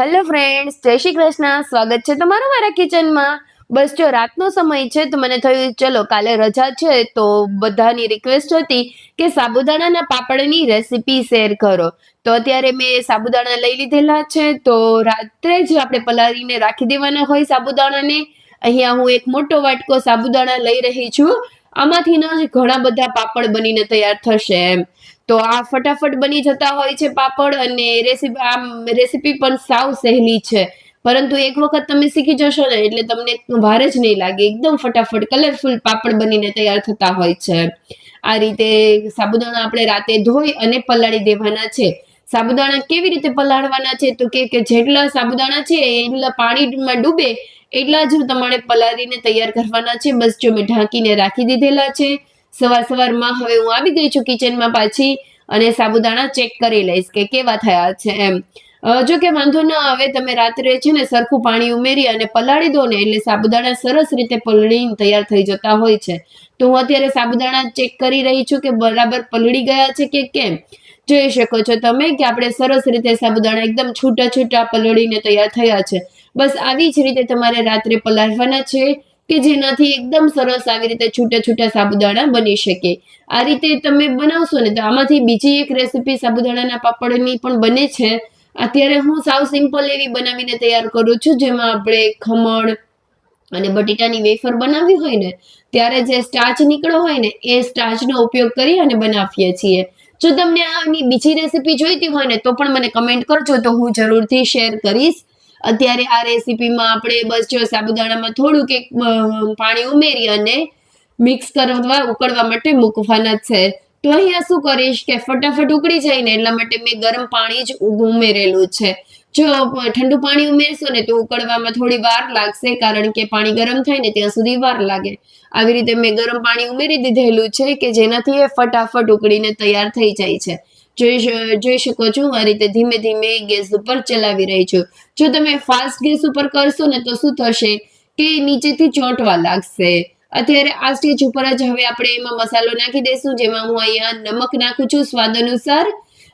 Hello friends જય શ્રી કૃષ્ણ. સ્વાગત છે તમારું મારા કિચનમાં. બસ જો રાતનો સમય છે તો મને થયું, ચલો કાલે રજા છે તો બધાની રિક્વેસ્ટ હતી કે સાબુદાણાના પાપડની રેસીપી શેર કરો. તો અત્યારે મેં સાબુદાણા લઈ લીધેલા છે તો રાત્રે જ આપણે પલાળીને રાખી દેવાના હોય સાબુદાણાને. અહીંયા હું એક મોટો વાટકો સાબુદાણા લઈ રહી છું. આમાંથી ના ઘણા બધા પાપડ બનીને તૈયાર થશે એમ. તો આ ફટાફટ બની જતા હોય છે પાપડ અને રેસીપી, આમ રેસીપી પણ સાવ સહેલી છે. પરંતુ એક વખત તમે શીખી જશો ને એટલે તમને ભારે જ નહીં લાગે. એકદમ ફટાફટ કલરફુલ પાપડ બનીને તૈયાર થતા હોય છે. આ રીતે સાબુદાણા આપણે રાતે ધોઈ અને પલાળી દેવાના છે. સાબુદાણા કેવી રીતે પલાળવાના છે? તો કે જેટલા સાબુદાણા છે એટલા પાણીમાં ડૂબે એટલા જ તમારે પલાળીને તૈયાર કરવાના છે. બસ જો મેં ઢાંકીને રાખી દીધેલા છે. સવાર સવારમાં હવે હું આવી ગઈ છું કિચનમાં પાછી અને સાબુદાણા ચેક કરી લઈશ કે કેવા થયા છે એમ. જો કે વાંધો ન આવે, તમે રાત્રે છે ને સરખું પાણી ઉમેરી અને પલાળી દો ને એટલે સાબુદાણા સરસ રીતે પલળીને તૈયાર થઈ જતા હોય છે. તો હું અત્યારે સાબુદાણા ચેક કરી રહી છું કે બરાબર પલળી ગયા છે કે કેમ? જોઈ શકો છો તમે કે આપણે સરસ રીતે સાબુદાણા એકદમ છૂટા છૂટા પલળીને તૈયાર થયા છે. બસ આવી જ રીતે તમારે રાત્રે પલાળવાના છે. કે જેનાથી એકદમ સરસ આવી રીતે છૂટા છૂટા સાબુદાણા બની શકે. આ રીતે તમે બનાવશો ને તો આમાંથી બીજી એક રેસીપી સાબુદાણાના પાપડની પણ બને છે. અત્યારે હું સાવ સિમ્પલ એવી બનાવીને તૈયાર કરું છું, જેમાં આપણે ખમણ અને બટેટાની વેફર બનાવવી હોય ને, ત્યારે જે સ્ટાર્ચ નીકળ્યો હોય ને, એ સ્ટાર્ચનો ઉપયોગ કરી અને બનાવીએ છીએ. જો તમને આની બીજી રેસીપી જોઈતી હોય ને, તો પણ મને કમેન્ટ કરજો, તો હું જરૂરથી શેર કરીશ. અત્યારે આ રેસીપીમાં આપણે બસ જો સાબુદાણામાં થોડુંક એક પાણી ઉમેરી અને મિક્સ કરવા, ઉકળવા માટે મૂકવાના છે. તો અહીંયા શું કરીશ કે ફટાફટ ઉકળી જાય ને એટલા માટે મેં ગરમ પાણી જ ઉમેરેલું છે. જો ઠંડુ પાણી ઉમેરશો ને તો ઉકળવામાં થોડી વાર લાગશે કારણ કે પાણી ગરમ થાય ને ત્યાં સુધી વાર લાગે. આવી રીતે મેં ગરમ પાણી ઉમેરી દીધેલું છે કે જેનાથી એ ફટાફટ ઉકળીને તૈયાર થઈ જાય છે. જોઈ જોઈ શકો છો, આ રીતે ધીમે ધીમે ગેસ ઉપર ચલાવી રહી છું. જો તમે ફાસ્ટ ગેસ ઉપર કરશો ને તો શું થશે કે નીચેથી ચોંટવા લાગશે. અત્યારે આ સ્ટેજ ઉપર જ હવે આપણે એમાં મસાલો નાખી દઈશું જેમાં હું અહીંયા નમક નાખું છું સ્વાદ અનુસાર,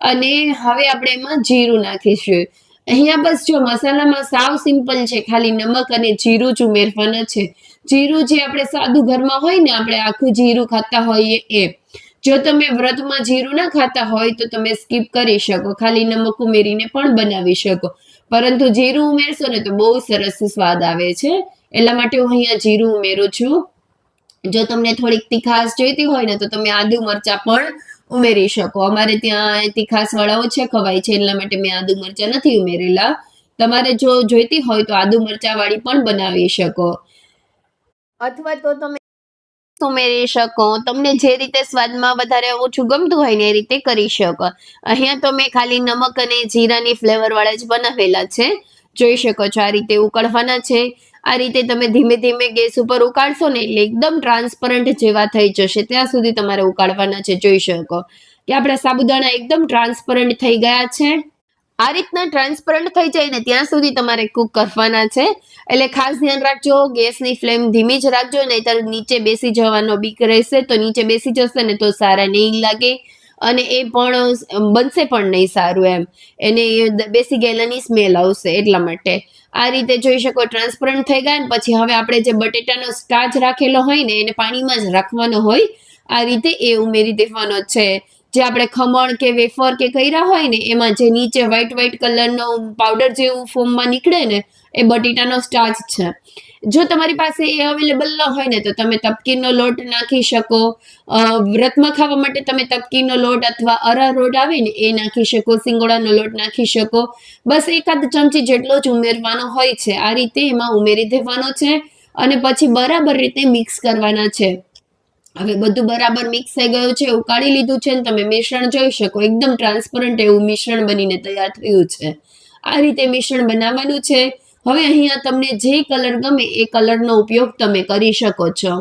અને હવે આપણે એમાં જીરું નાખીશું. અહીંયા બસ જો મસાલામાં સાવ સિમ્પલ છે, ખાલી નમક અને જીરું જ ઉમેરવાના છે. જીરું જે આપણે સાદું ઘરમાં હોય ને આપણે આખું જીરું ખાતા હોઈએ એ જો તમે વ્રતમાં જીરું ના ખાતા હોય તો તમે સ્કીપ કરી શકો. ખાલી નમક ઉમેરીને પણ બનાવી શકો. પરંતુ જીરું ઉમેરશો ને તો બહુ સરસ સ્વાદ આવે છે. એટલા માટે હું અહીંયા જીરું ઉમેરું છું. જો તમને થોડીક તીખાશ જોઈતી હોય ને તો તમે આદુ મરચા પણ ઉમેરી શકો. અમારે ત્યાં તીખાશ વાળાઓ છે, ખવાય છે, એટલા માટે મેં આદુ મરચા નથી ઉમેરેલા. તમારે જો જોઈતી હોય તો આદુ મરચા વાળી પણ બનાવી શકો. અથવા તો તમે ઉમેરી શકો, તમને જે રીતે સ્વાદમાં વધારે ઓછું ગમતું હોય ને એ રીતે કરી શકો. અહીંયા તો મેં ખાલી નમક અને જીરાની ફ્લેવરવાળા જ બનાવેલા છે. જોઈ શકો છો, આ રીતે ઉકળવાના છે. આ રીતે તમે ધીમે ધીમે ગેસ ઉપર ઉકાળશો ને એટલે એકદમ ટ્રાન્સપરન્ટ જેવા થઈ જશે. ત્યાં સુધી તમારે ઉકાળવાના છે, જોઈ શકો. કે આપણા સાબુદાણા એકદમ ટ્રાન્સપરન્ટ થઈ ગયા છે. આ રીતના ટ્રાન્સપરન્ટ થઈ જાય ને ત્યાં સુધી તમારે કુક કરવાના છે. એટલે ખાસ ધ્યાન રાખજો, ગેસની ફ્લેમ ધીમી જ રાખજો, નહીતર નીચે બેસી જવાનો બીક રહેશે. તો નીચે બેસી જશે ને તો સારા નહીં લાગે. અને એ પણ બનશે પણ નહીં સારું એમ. એને બેસી ગયેલાની સ્મેલ આવશે એટલા માટે. આ રીતે જોઈ શકો ટ્રાન્સપરન્ટ થઈ ગયા ને પછી હવે આપણે જે બટેટાનો સ્ટાર્ચ રાખેલો હોય ને એને પાણીમાં જ રાખવાનો હોય, આ રીતે એ ઉમેરી દેવાનો છે. જે આપણે ખમણ કે વેફર કે કર્યા હોય ને, એમાં જે નીચે વ્હાઈટ વ્હાઈટ કલરનો પાવડર જેવું ફોર્મમાં નીકળે ને, એ બટેટાનો સ્ટાર્ચ છે. જો તમારી પાસે એ અવેલેબલ ન હોય ને, તો તમે તપકીરનો લોટ નાખી શકો. વ્રતમાં ખાવા માટે તમે તપકીરનો લોટ અથવા અરારોટ આવે ને, એ નાખી શકો. સિંગોડાનો લોટ નાખી શકો. બસ એકાદ ચમચી જેટલો જ ઉમેરવાનો હોય છે. આ રીતે એમાં ઉમેરી દેવાનો છે અને પછી બરાબર રીતે મિક્સ કરવાના છે. હવે બધું બરાબર મિક્સ થઈ ગયું છે, ઉકાળી લીધું છે ને તમે મિશ્રણ જોઈ શકો. એકદમ ટ્રાન્સપરન્ટ એવું મિશ્રણ બનીને તૈયાર થયું છે. આ રીતે મિશ્રણ બનાવવાનું છે. હવે અહીંયા તમને જે કલર ગમે એ કલરનો ઉપયોગ તમે કરી શકો છો.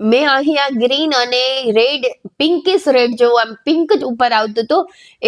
મેં અહીંયા ગ્રીન અને રેડ પિંકિશ રેડ જેવું આમ પિંક જ ઉપર આવતો હતો,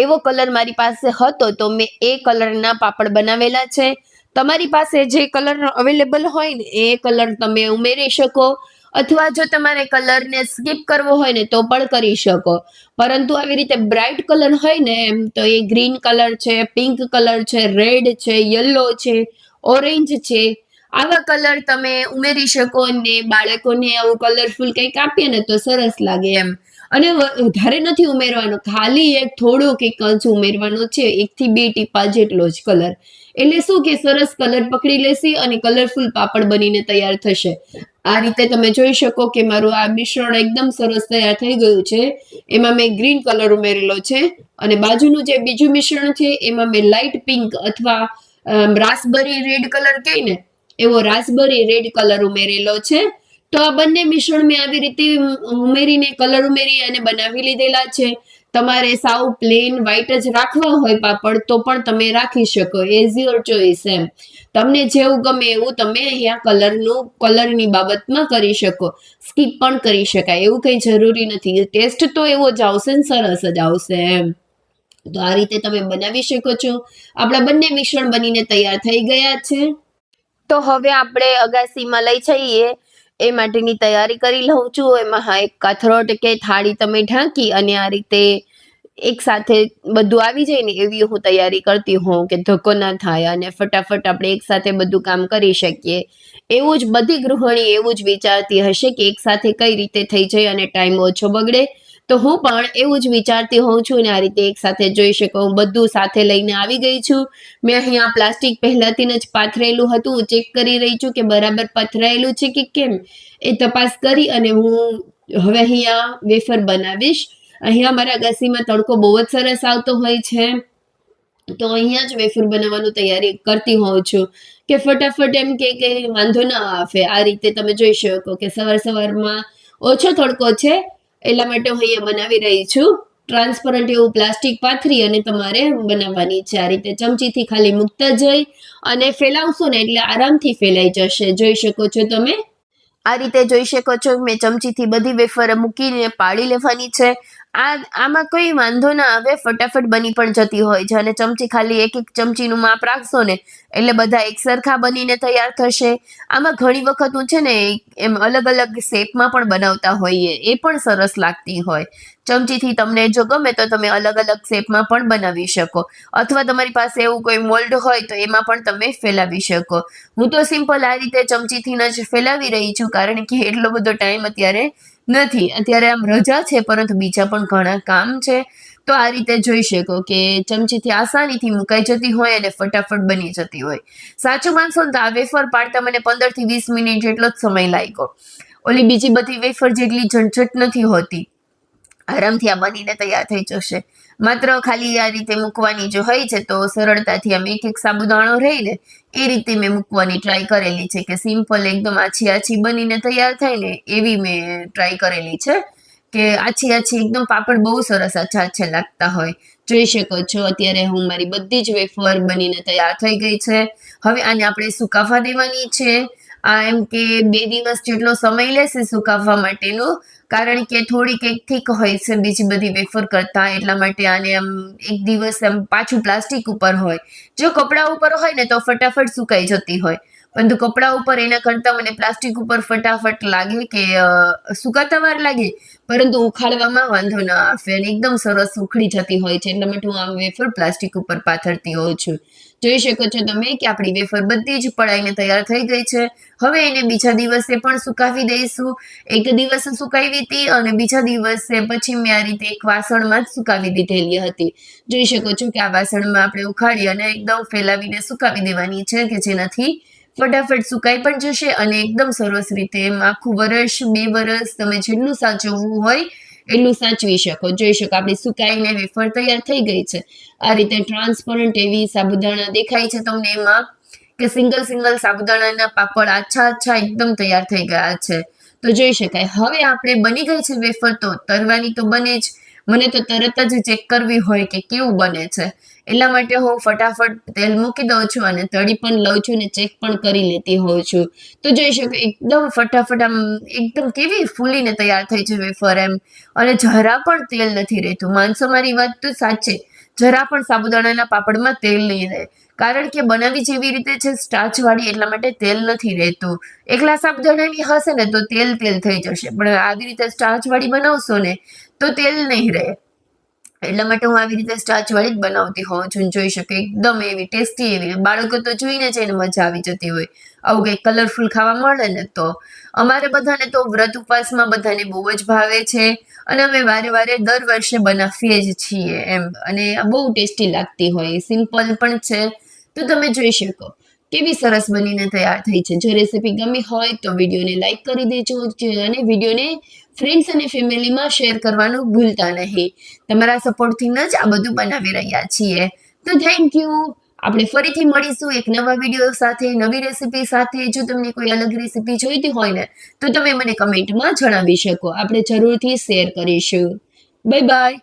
એવો કલર મારી પાસે હતો તો મેં એ કલરના પાપડ બનાવેલા છે. તમારી પાસે જે કલર અવેલેબલ હોય ને એ કલર તમે ઉમેરી શકો. અથવા જો તમારે કલરને સ્કીપ કરવો હોય ને તો પણ કરી શકો. પરંતુ આવી રીતે બ્રાઇટ કલર હોય ને એમ, તો એ ગ્રીન કલર છે, પિંક કલર છે, રેડ છે, યલો છે, ઓરેન્જ છે, આવા કલર તમે ઉમેરી શકો અને બાળકોને આવું કલરફુલ કંઈક આપીએ ને તો સરસ લાગે એમ. અને વધારે નથી ઉમેરવાનો, ખાલી એક થોડો કે કંચ ઉમેરવાનો છે, એકથી બે ટીપા જેટલો જ કલર. એટલે શું કે સરસ કલર પકડી લેશે અને કલરફુલ પાપડ બનીને તૈયાર થશે. આ રીતે તમે જોઈ શકો કે મારું આ મિશ્રણ એકદમ સરસ તૈયાર થઈ ગયું છે. એમાં મેં ગ્રીન કલર ઉમેરેલો છે અને બાજુનું જે બીજું મિશ્રણ છે, એમાં મેં લાઇટ પિંક અથવા રાસબરી રેડ કલર કહે ને, એવો રાસબરી રેડ કલર ઉમેરેલો છે. તો આ બંને મિશ્રણ મેં આવી રીતે ઉમેરીને કલર ઉમેરી અને બનાવી લીધેલા છે. તમારે સાવ પ્લેન વ્હાઈટ જ રાખવા હોય પાપડ, તો પણ તમે રાખી શકો. એઝ યોર ચોઈસ એમ. તમને જેવું ગમે એવું તમે અહીંયા કલરનું, કલરની બાબતમાં કરી શકો. સ્કીપ પણ કરી શકાય. એવું કંઈ જરૂરી નથી. ટેસ્ટ તો એવો જ આવશે ને સરસ જ આવશે એમ. તો આ રીતે તમે બનાવી શકો છો. આપણા બંને મિશ્રણ બનીને તૈયાર થઈ ગયા છે. તો હવે આપણે અગાસીમાં લઈ જઈએ. એ માટેની તૈયારી કરી લઉં છું. એમાં હા, એક કાથરોટ કે થાળી તમે ઢાંકી અને આ રીતે એક સાથે બધું આવી જાય ને એવી હું તૈયારી કરતી હોઉં કે ધક્કો ના થાય અને ફટાફટ આપણે એક સાથે બધું કામ કરી શકીએ. એવું જ બધી ગૃહિણી એવું જ વિચારતી હશે કે એક સાથે કઈ રીતે થઈ જાય અને ટાઈમ ઓછો બગડે. તો હું પણ એવું જ વિચારતી હોઉં છું અને આ રીતે એક સાથે જોઈ શકો. હું બધું સાથે લઈને આવી ગઈ છું. મેં અહીંયા પ્લાસ્ટિક પહેલાથી જ પાથરેલું હતું. ચેક કરી રહી છું કે બરાબર પથરાયેલું છે કે કેમ? એ તપાસ કરી અને હું હવે અહીંયા વેફર બનાવીશ. અહીંયા મારા ગસીમાં તડકો બહુ જ સરસ આવતો હોય છે. તો અહીંયા જ વેફર બનાવવાનું તૈયારી કરતી હોઉં છું. કે ફટાફટ એમ કે વાંધો ના આવે. આ રીતે તમે જોઈ શકો કે સવાર સવારમાં ઓછો તડકો છે. એટલા માટે હું અહીંયા બનાવી રહી છું. ટ્રાન્સપરન્ટ એવું પ્લાસ્ટિક પાથરી અને તમારે બનાવવાની છે. આ રીતે ચમચીથી ખાલી મૂકતા જઈ અને ફેલાવશો ને એટલે આરામથી ફેલાઈ જશે. જોઈ શકો છો તમે? આ રીતે જોઈ શકો છો મેં ચમચીથી બધી વેફર મૂકીને પાળી લેવાની છે. આ આમાં કોઈ વાંધો ના આવે, ફટાફટ બની પણ જતી હોય છે અને ચમચી ખાલી એક એક ચમચીનું માપ રાખશો ને, એટલે બધા એક સરખા બનીને તૈયાર થશે. આમાં ઘણી વખત હું છે ને એમ અલગ અલગ શેપમાં પણ બનાવતા હોઈએ, એ પણ સરસ લાગતી હોય. ચમચીથી તમને જો ગમે તો તમે અલગ અલગ શેપમાં પણ બનાવી શકો. અથવા તમારી પાસે એવું કોઈ મોલ્ડ હોય તો એમાં પણ તમે ફેલાવી શકો. હું તો સિમ્પલ આ રીતે ચમચીથી જ ફેલાવી રહી છું, કારણ કે એટલો બધો ટાઈમ અત્યારે નથી, અત્યારે આમ રજા છે, પરંતુ બીજા પણ ઘણા કામ છે. તો આ રીતે જોઈ શકો કે ચમચીથી આસાનીથી મુકાઈ જતી હોય અને ફટાફટ બની જતી હોય. સાચું માનશો ને તો આ વેફર પાડતા મને પંદરથી વીસ મિનિટ જેટલો જ સમય લાગ્યો. ઓલી બીજી બધી વેફર જેટલી ઝંઝટ નથી હોતી. આરામથી આ બનીને તૈયાર થઈ જશે. માત્ર ખાલી આ રીતે મૂકવાની જો હોય છે, તો સરળતાથી આમ એક એક સાબુદાણો રહીને એ રીતે મેં મૂકવાની ટ્રાય કરેલી છે કે સિમ્પલ એકદમ આછી આછી બનીને તૈયાર થાય ને એવી મેં ટ્રાય કરેલી છે કે આછી આછી એકદમ પાપડ બહુ સરસ આછા આછા લાગતા હોય. જોઈ શકો છો, અત્યારે હું મારી બધી જ વેફર બનીને તૈયાર થઈ ગઈ છે. હવે આને આપણે સુકાફા દેવાની છે. આ એમ કે બે દિવસ જેટલો સમય લેશે સુકાવવા માટેનો, કારણ કે થોડીક એક થીક હોય છે બીજી બધી વેફર કરતા, એટલા માટે આને આમ એક દિવસ આમ પાછું પ્લાસ્ટિક ઉપર હોય. જો કપડાં ઉપર હોય ને તો ફટાફટ સુકાઈ જતી હોય. પરંતુ કપડા ઉપર એના કરતાં મને પ્લાસ્ટિક ઉપર ફટાફટ લાગે કે સુકાતા વાર લાગે. પરંતુ ઉખાડવામાં વાંધો ના આવે અને એકદમ સરસ ઉખડી જતી હોય છે. એટલા માટે હું આ વેફર પ્લાસ્ટિક ઉપર પાથરતી હોઉં છું. જોઈ શકો છો તમે કે આપણી વેફર બધી જ પડાઈને તૈયાર થઈ ગઈ છે. હવે એને બીજા દિવસે પણ સુકાવી દઈશું. એક દિવસ સુકાવી હતી અને બીજા દિવસે પછી મેં આ રીતે એક વાસણમાં જ સુકાવી દીધેલી હતી. જોઈ શકો છો કે આ વાસણમાં આપણે ઉખાડી અને એકદમ ફેલાવીને સુકાવી દેવાની છે કે જેનાથી ફટાફટ સુકાઈ પણ જશે અને એકદમ સરસ રીતે એમ આખું વરસ, બે વરસ તમે જેટલું સાચવવું હોય, એટલું સાચવી શકો. જોઈ શકો, આપણી સુકાઈને વેફર તૈયાર થઈ ગઈ છે. આ રીતે ટ્રાન્સપરન્ટ એવી સાબુદાણા દેખાય છે તમને એમાં, કે સિંગલ સિંગલ સાબુદાણાના પાપડ આછા આછા એકદમ તૈયાર થઈ ગયા છે. તો જોઈ શકાય. હવે આપણે બની ગઈ છે વેફર તો તરવાની તો બને જ. મને તો તરત જ ચેક કરવી હોય કે કેવું બને છે. એટલા માટે હું ફટાફટ તેલ મૂકી દઉં છું અને તળી પણ લઉં છું અને ચેક પણ કરી લેતી હોઉં છું. તો જોઈ શકો, એકદમ ફટાફટ આમ, એકદમ કેવી ફૂલીને તૈયાર થઈ છે વેફર એમ. અને જરા પણ તેલ નથી રહેતું. માનસો મારી વાત તો સાચે. જરા પણ સાબુદાણાના પાપડમાં તેલ નહીં રહે. કારણ કે બનાવી જેવી રીતે છે સ્ટાર્ચવાળી એટલા માટે તેલ નથી રહેતું. એકલા સાબુદાણાની હશે ને તો તેલ તેલ થઈ જશે. પણ આવી રીતે સ્ટાર્ચવાળી બનાવશો ને તો તેલ નહીં રહે. એટલા માટે હું આવી રીતે સ્ટાર્ચ વાળી જ બનાવતી હોઉં છું જોઈ શકે એકદમ એવી ટેસ્ટી એવી. બાળકો તો જોઈને જ એને મજા આવી જતી હોય. આવું કંઈક કલરફુલ ખાવા મળે ને તો. અમારે બધાને તો વ્રત ઉપવાસમાં બધાને બહુ જ ભાવે છે અને અમે વારે વારે દર વર્ષે બનાવીએ જ છીએ એમ. અને બહુ ટેસ્ટી લાગતી હોય. સિમ્પલ પણ છે. તો તમે જોઈ શકો. કેવી સરસ બનીને તૈયાર થઈ છે. જો રેસીપી ગમી હોય તો વિડીયોને લાઈક કરી દેજો અને વિડીયોને ફ્રેન્ડ્સ અને ફેમિલીમાં શેર કરવાનું ભૂલતા નહીં. તમારા સપોર્ટથી જ આ બધું બનાવી રહ્યા છીએ. તો થેન્ક યુ આપણે ફરીથી મળીશું એક નવા વીડિયો સાથે, નવી રેસીપી સાથે. જો તમને કોઈ અલગ રેસીપી જોઈતી હોય ને, તો તમે મને કમેન્ટમાં જણાવી શકો. આપણે જરૂરથી શેર કરીશું. Bye bye